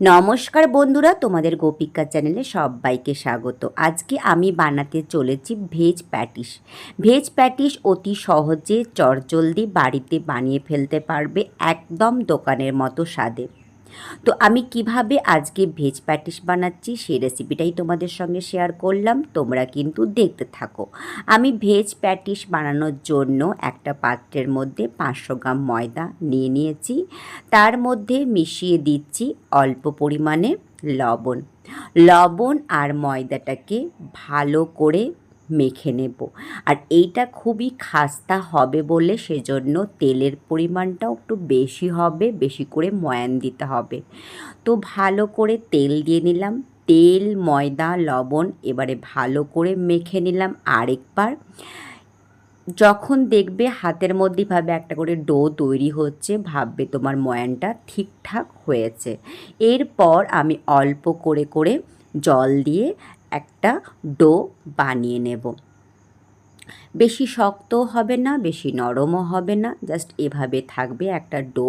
নমস্কার বন্ধুরা, তোমাদের গোপিকা চ্যানেলে সবাইকে স্বাগত। আজকে আমি বানাতে চলেছি ভেজ প্যাটিস। ভেজ প্যাটিস অতি সহজে চটজলদি বাড়িতে বানিয়ে ফেলতে পারবে একদম দোকানের মতো স্বাদে। তো আমি কীভাবে আজকে ভেজ প্যাটিস বানাচ্ছি সেই রেসিপিটাই তোমাদের সঙ্গে শেয়ার করলাম, তোমরা কিন্তু দেখতে থাকো। আমি ভেজ প্যাটিস বানানোর জন্য একটা পাত্রের মধ্যে পাঁচশো গ্রাম ময়দা নিয়ে নিয়েছি। তার মধ্যে মিশিয়ে দিচ্ছি অল্প পরিমাণে লবণ। লবণ আর ময়দাটাকে ভালো করে মেখে নেব। আর এইটা খুবই খাস্তা হবে বলে সেজন্য তেলের পরিমাণটাও একটু বেশি হবে, বেশি করে ময়ান দিতে হবে। তো ভালো করে তেল দিয়ে নিলাম। তেল, ময়দা, লবণ এবারে ভালো করে মেখে নিলাম আরেকবার। যখন দেখবে হাতের মধ্যে ভাবে একটা করে ডো তৈরি হচ্ছে, ভাববে তোমার ময়ানটা ঠিকঠাক হয়েছে। এরপর আমি অল্প করে করে জল দিয়ে একটা ডো বানিয়ে নেব। বেশি শক্তও হবে না, বেশি নরমও হবে না জাস্ট এভাবে থাকবে একটা ডো।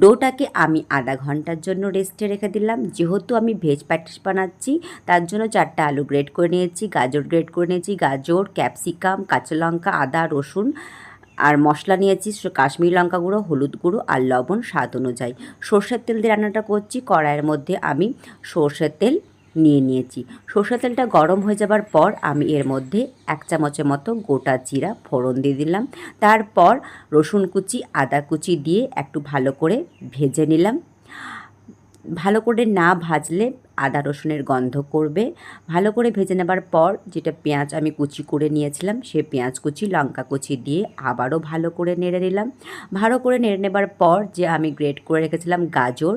ডোটাকে আমি আধা ঘণ্টার জন্য রেস্টে রেখে দিলাম। যেহেতু আমি ভেজ প্যাটিস বানাচ্ছি, তার জন্য চারটা আলু গ্রেড করে নিয়েছি, গাজর গ্রেড করে নিয়েছি, গাজর, ক্যাপসিকাম, কাঁচা লঙ্কা, আদা, রসুন আর মশলা নিয়েছি কাশ্মীরি লঙ্কা গুঁড়ো, হলুদ গুঁড়ো আর লবণ স্বাদ অনুযায়ী। সর্ষের তেল দিয়ে রান্নাটা করছি, কড়াইয়ের মধ্যে আমি সর্ষের তেল নিয়ে নিয়েছি। সর্ষে তেলটা গরম হয়ে যাবার পর আমি এর মধ্যে এক চামচের মতো গোটা জিরা ফোড়ন দিয়ে দিলাম। তারপর রসুন কুচি, আদা কুচি দিয়ে একটু ভালো করে ভেজে নিলাম। ভালো করে না ভাজলে আদা রসুনের গন্ধ করবে। ভালো করে ভেজে নেবার পর যেটা পেঁয়াজ আমি কুচি করে নিয়েছিলাম, সে পেঁয়াজ কুচি, লঙ্কা কুচি দিয়ে আবারও ভালো করে নেড়ে নিলাম। ভালো করে নেড়ে নেবার পর যে আমি গ্রেট করে রেখেছিলাম গাজর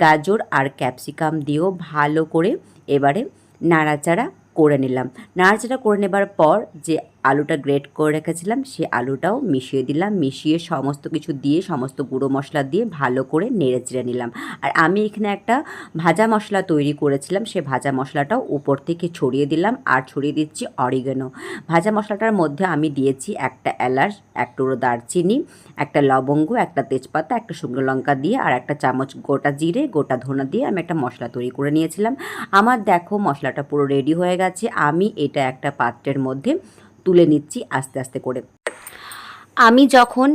গাজর আর ক্যাপসিকাম দিয়েও ভালো করে এবারে নাড়াচাড়া করে নিলাম। নাড়াচাড়া করে নেবার পর যে আলুটা গ্রেট করে রেখেছিলাম, সে আলুটাও মিশিয়ে দিলাম, মিশিয়ে সমস্ত কিছু দিয়ে, সমস্ত গুঁড়ো মশলা দিয়ে ভালো করে নেড়ে চেড়ে নিলাম। আর আমি এখানে একটা ভাজা মশলা তৈরি করেছিলাম, সে ভাজা মশলাটাও উপর থেকে ছড়িয়ে দিলাম আর ছড়িয়ে দিচ্ছি অরিগেনো। ভাজা মশলাটার মধ্যে আমি দিয়েছি একটা এলাচ, এক দারচিনি, একটা লবঙ্গ, একটা তেজপাতা, একটা শুকনো লঙ্কা দিয়ে আর একটা চামচ গোটা জিরে, গোটা ধনা দিয়ে আমি একটা মশলা তৈরি করে নিয়েছিলাম। আমার দেখো মশলাটা পুরো রেডি হয়ে গেছে, আমি এটা একটা পাত্রের মধ্যে তুলে নিচ্ছি আস্তে আস্তে করে। আমি যখন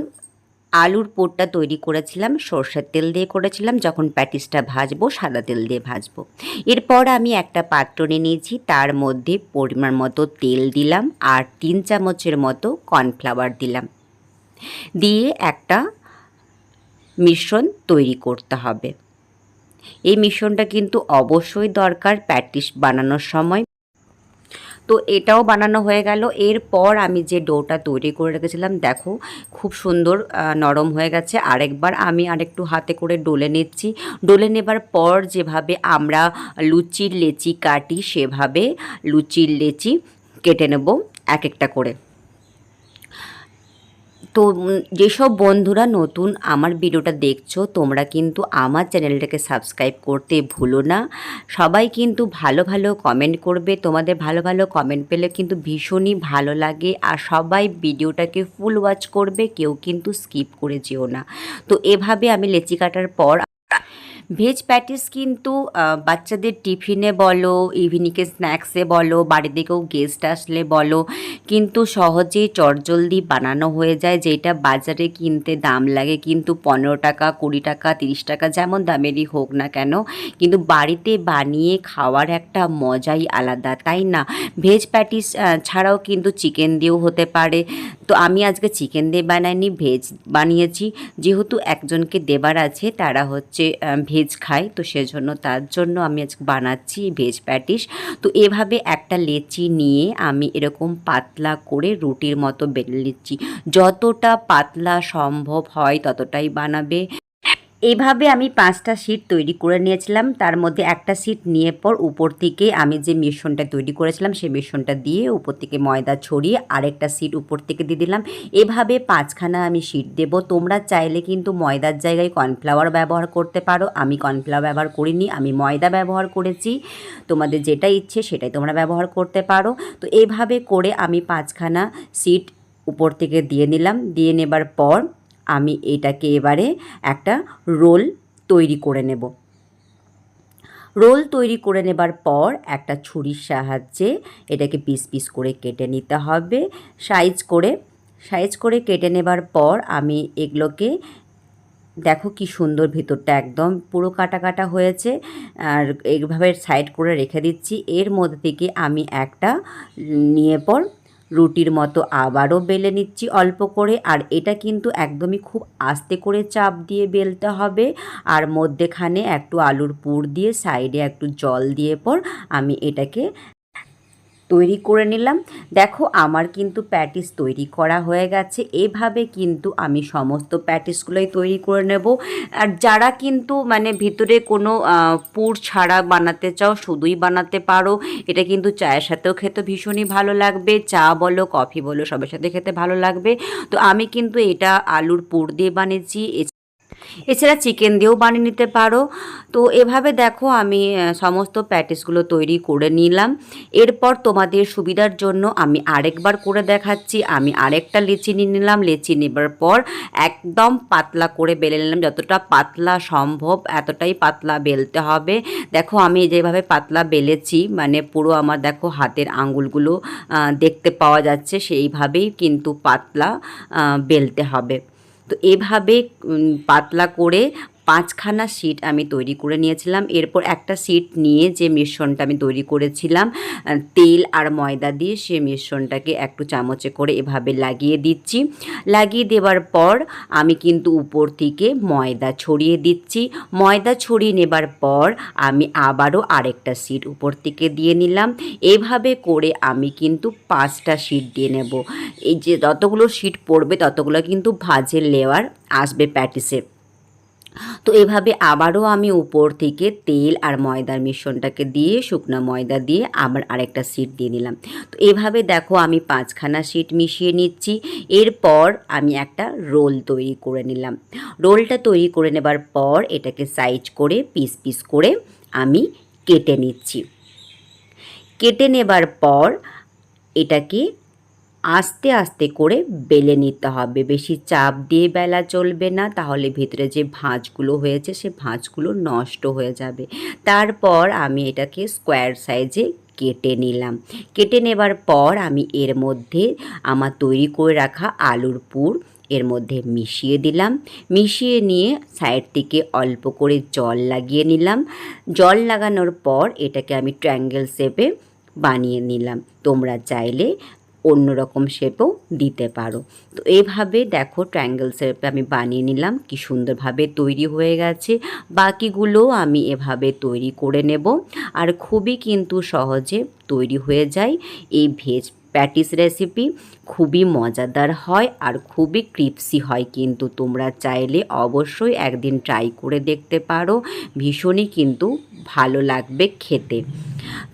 আলুর পোটটা তৈরি করেছিলাম, সর্ষের তেল দিয়ে করেছিলাম, যখন প্যাটিসটা ভাজবো, সাদা তেল দিয়ে ভাজবো। এরপর আমি একটা পাত্র নিয়ে নিয়েছি, তার মধ্যে পরিমাণ মতো তেল দিলাম আর তিন চামচের মতো কর্নফ্লাওয়ার দিলাম। দিয়ে একটা মিশ্রণ তৈরি করতে হবে। এই মিশ্রণটা কিন্তু অবশ্যই দরকার প্যাটিস বানানোর সময়। তো এটাও বানানো হয়ে গেল। এরপর আমি যে ডোটা তৈরি করে রেখেছিলাম, দেখো খুব সুন্দর নরম হয়ে গেছে। আরেকবার আমি আরেকটু হাতে করে ডোলে নিচ্ছি। ডোলে নেবার পর যেভাবে আমরা লুচির লেচি কাটি, সেভাবে লুচির লেচি কেটে নেব এক একটা করে। তো যেসব বন্ধুরা নতুন আমার ভিডিওটা দেখছ, তোমরা কিন্তু আমার চ্যানেলটাকে সাবস্ক্রাইব করতে ভুলো না। সবাই কিন্তু ভালো ভালো কমেন্ট করবে। তোমাদের ভালো ভালো কমেন্ট পেলে কিন্তু ভীষণই ভালো লাগে। আর সবাই ভিডিওটাকে ফুল ওয়াচ করবে, কেউ কিন্তু স্কিপ করে যেও না। তো এভাবে আমি লেচি কাটার পর ভেজ প্যাটিস কিন্তু বাচ্চাদের টিফিনে বলো ইভিনিংয়ে স্ন্যাক্সে বলো, বাড়িতে কেউ গেস্ট আসলে বলো, কিন্তু সহজেই চটজলদি বানানো হয়ে যায়, যেটা বাজারে কিনতে দাম লাগে। কিন্তু পনেরো টাকা, কুড়ি টাকা, তিরিশ টাকা যেমন দামেরই হোক না কেন, কিন্তু বাড়িতে বানিয়ে খাওয়ার একটা মজাই আলাদা, তাই না? ভেজ প্যাটিস ছাড়াও কিন্তু চিকেন দিয়েও হতে পারে। তো আমি আজকে চিকেন দিয়ে বানাইনি ভেজ বানিয়েছি। যেহেতু একজনকে দেবার আছে, তারা হচ্ছে ভেজ খায় তো সেজন্য তার জন্য আমি আজ বানাচ্ছি ভেজ প্যাটিস। তো এভাবে একটা লেচি নিয়ে আমি এরকম পাতলা করে রুটির মতো বেলে নিচ্ছি। যতটা পাতলা সম্ভব হয় ততটাই বানাবে। এইভাবে আমি পাঁচটা সিট তৈরি করে নিয়েছিলাম। তার মধ্যে একটা সিট নিয়ে পর উপর থেকে আমি যে মিশ্রণটা তৈরি করেছিলাম সেই মিশ্রণটা দিয়ে উপর থেকে ময়দা ছড়িয়ে আরেকটা সিট উপর থেকে দিয়ে দিলাম। এভাবে পাঁচখানা আমি সিট দেব। তোমরা চাইলে কিন্তু ময়দার জায়গায় কর্নফ্লাওয়ার ব্যবহার করতে পারো। আমি কর্নফ্লাওয়ার ব্যবহার করিনি, আমি ময়দা ব্যবহার করেছি। তোমাদের যেটা ইচ্ছে সেটাই তোমরা ব্যবহার করতে পারো। তো এইভাবে করে আমি পাঁচখানা সিট উপর থেকে দিয়ে নিলাম। দিয়ে নেবার পর আমি এটাকে এবারে একটা রোল তৈরি করে নেব। রোল তৈরি করে নেবার পর একটা ছুরির সাহায্যে এটাকে পিস পিস করে কেটে নিতে হবে। সাইজ করে সাইজ করে কেটে নেবার পর আমি এগুলোকে, দেখো কি সুন্দর ভিতরটা একদম পুরো কাটা কাটা হয়েছে। আর এইভাবে সাইড করে রেখে দিচ্ছি। এর মধ্যে থেকে আমি একটা নিয়ে পর রুটির মতো আবারও বেলে নিচ্ছি অল্প করে। আর এটা কিন্তু একদমই খুব আস্তে করে চাপ দিয়ে বেলতে হবে। আর মধ্যেখানে একটু আলুর পুর দিয়ে সাইডে একটু জল দিয়ে পর আমি এটাকে তৈরি করে নিলাম। দেখো, আমার কিন্তু প্যাটিস তৈরি করা হয়ে গেছে। এভাবে কিন্তু আমি সমস্ত প্যাটিসগুলোই তৈরি করে নেব। আর যারা কিন্তু মানে ভিতরে কোনো পুর ছাড়া বানাতে চাও, শুধুই বানাতে পারো। এটা কিন্তু চায়ের সাথেও খেতে ভীষণই ভালো লাগবে। চা বলো, কফি বলো, সবার সাথে খেতে ভালো লাগবে। তো আমি কিন্তু এটা আলুর পুর দিয়ে বানিয়েছি। এছাড়া চিকেন দিয়েও বানিয়ে নিতে পারো। তো এভাবে দেখো আমি সমস্ত প্যাটিসগুলো তৈরি করে নিলাম। এরপর তোমাদের সুবিধার জন্য আমি আরেকবার করে দেখাচ্ছি। আমি আরেকটা লিচি নিয়ে নিলাম। লিচি নেবার পর একদম পাতলা করে বেলে নিলাম। যতটা পাতলা সম্ভব এতটাই পাতলা বেলতে হবে। দেখো আমি যেভাবে পাতলা বেলেছি মানে পুরো আমার দেখো হাতের আঙুলগুলো দেখতে পাওয়া যাচ্ছে সেইভাবেই কিন্তু পাতলা বেলতে হবে। তো এভাবে পাতলা করে পাঁচখানা সিট আমি তৈরি করে নিয়েছিলাম। এরপর একটা সিট নিয়ে যে মিশ্রণটা আমি তৈরি করেছিলাম তেল আর ময়দা দিয়ে সে মিশ্রণটাকে একটু চামচে করে এভাবে লাগিয়ে দিচ্ছি। লাগিয়ে দেওয়ার পর আমি কিন্তু উপর থেকে ময়দা ছড়িয়ে দিচ্ছি। ময়দা ছড়িয়ে নেবার পর আমি আবারও আরেকটা সিট উপর থেকে দিয়ে নিলাম। এভাবে করে আমি কিন্তু পাঁচটা সিট দিয়ে নেব। এই যে যতগুলো সিট পড়বে ততগুলো কিন্তু ভাজের লেয়ার আসবে প্যাটিসে তো এভাবে আবারও আমি উপর থেকে তেল আর ময়দার মিশ্রণটাকে দিয়ে, শুকনো ময়দা দিয়ে আবার আরেকটা সিট দিয়ে নিলাম। তো এভাবে দেখো আমি পাঁচখানা সিট মিশিয়ে নিচ্ছি। এরপর আমি একটা রোল তৈরি করে নিলাম। রোলটা তৈরি করে নেবার পর এটাকে সাইজ করে পিস পিস করে আমি কেটে নিচ্ছি। কেটে নেবার পর এটাকে আস্তে আস্তে করে বেলে নিতে হবে। বেশি চাপ দিয়ে বেলা চলবে না, তাহলে ভিতরে যে ভাঁজগুলো হয়েছে, সে ভাঁজগুলো নষ্ট হয়ে যাবে। তারপর আমি এটাকে স্কোয়ার সাইজে কেটে নিলাম। কেটে নেবার পর আমি এর মধ্যে আমার তৈরি করে রাখা আলুর পুর এর মধ্যে মিশিয়ে দিলাম। মিশিয়ে নিয়ে সাইড থেকে অল্প করে জল লাগিয়ে নিলাম। জল লাগানোর পর এটাকে আমি ট্রায়াঙ্গেল শেপে বানিয়ে নিলাম। তোমরা চাইলে অন্য রকম শেপও দিতে পারো। তো এইভাবে দেখো ট্রায়াঙ্গেল শেপ আমি বানিয়ে নিলাম, কি সুন্দরভাবে তৈরি হয়ে গেছে। বাকিগুলোও আমি এভাবে তৈরি করে নেব। আর খুবই কিন্তু সহজে তৈরি হয়ে যায় এই ভেজ প্যাটিস রেসিপি খুবই মজাদার হয় আর খুবই ক্রিপসি হয় কিন্তু তোমরা চাইলে অবশ্যই একদিন ট্রাই করে দেখতে পারো। ভীষণই কিন্তু ভালো লাগবে খেতে।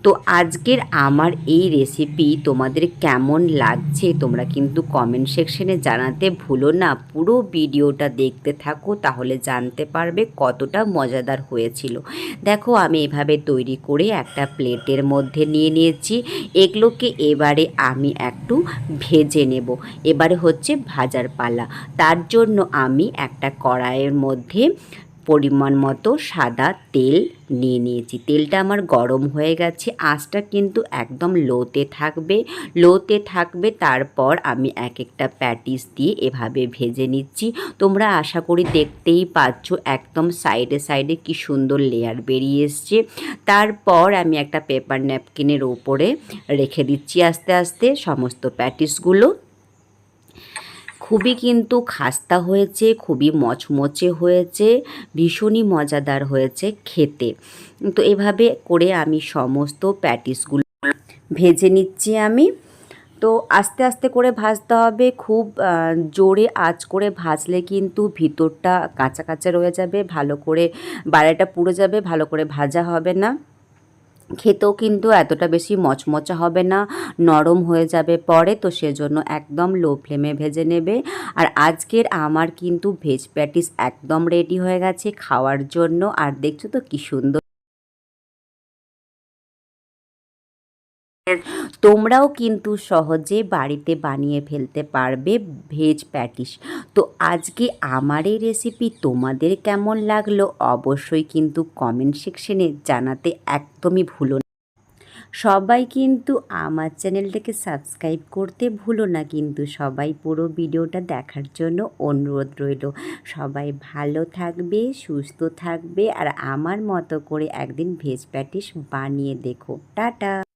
তো আজকের আমার এই রেসিপি তোমাদের কেমন লাগছে তোমরা কিন্তু কমেন্ট সেকশনে জানাতে ভুলো না। পুরো ভিডিওটা দেখতে থাকো তাহলে জানতে পারবে কতটা মজাদার হয়েছিল। দেখো আমি এভাবে তৈরি করে একটা প্লেটের মধ্যে নিয়ে নিয়েছি। এগুলোকে এবারে আমি একটু ভেজে নেব। এবারে হচ্ছে ভাজার পালা। তার জন্য আমি একটা কড়াইয়ের মধ্যে পরিমাণ মতো সাদা তেল নিয়ে নিয়েছি। তেলটা আমার গরম হয়ে গেছে। আঁচটা কিন্তু একদম লোতে থাকবে। লোতে থাকবে, তারপর আমি এক একটা প্যাটিস দিয়ে এভাবে ভেজে নিচ্ছি। তোমরা আশা করি দেখতেই পাচ্ছ একদম সাইডে সাইডে কি সুন্দর লেয়ার বেরিয়ে এসছে। তারপর আমি একটা পেপার ন্যাপকিনের ওপরে রেখে দিচ্ছি আস্তে আস্তে সমস্ত প্যাটিসগুলো। খুবই কিন্তু খাস্তা হয়েছে, খুবই মচমচে হয়েছে, ভীষণই মজাদার হয়েছে খেতে। তো এভাবে করে আমি সমস্ত প্যাটিসগুলো ভেজে নিচ্ছি আমি। তো আস্তে আস্তে করে ভাজতে হবে, খুব জোরে আঁচ করে ভাজলে কিন্তু ভিতরটা কাঁচা কাঁচা রয়ে যাবে, ভালো করে বাইরেটা পুড়ে যাবে, ভালো করে ভাজা হবে না। খেতেও কিন্তু এতটা বেশি মচমচা হবে না, নরম হয়ে যাবে পরে, তো সেজন্য একদম লো ফ্লেমে ভেজে নেবে। আর আজকের আমার কিন্তু ভেজ প্যাটিস একদম রেডি হয়ে গেছে খাওয়ার জন্য। আর দেখছ তো কি সুন্দর তোমরাও কিন্তু সহজে বাড়িতে বানিয়ে ফেলতে পারবে ভেজ প্যাটিস। তো আজকে আমার এই রেসিপি তোমাদের কেমন লাগল অবশ্যই কিন্তু কমেন্ট সেকশনে জানাতে একদমই ভুলো না। সবাই কিন্তু আমার চ্যানেলটাকে সাবস্ক্রাইব করতে ভুলো না কিন্তু সবাই পুরো ভিডিওটা দেখার জন্য অনুরোধ রইল। সবাই ভালো থাকবে, সুস্থ থাকবে আর আমার মতো করে একদিন ভেজ প্যাটিস বানিয়ে দেখো। টাটা!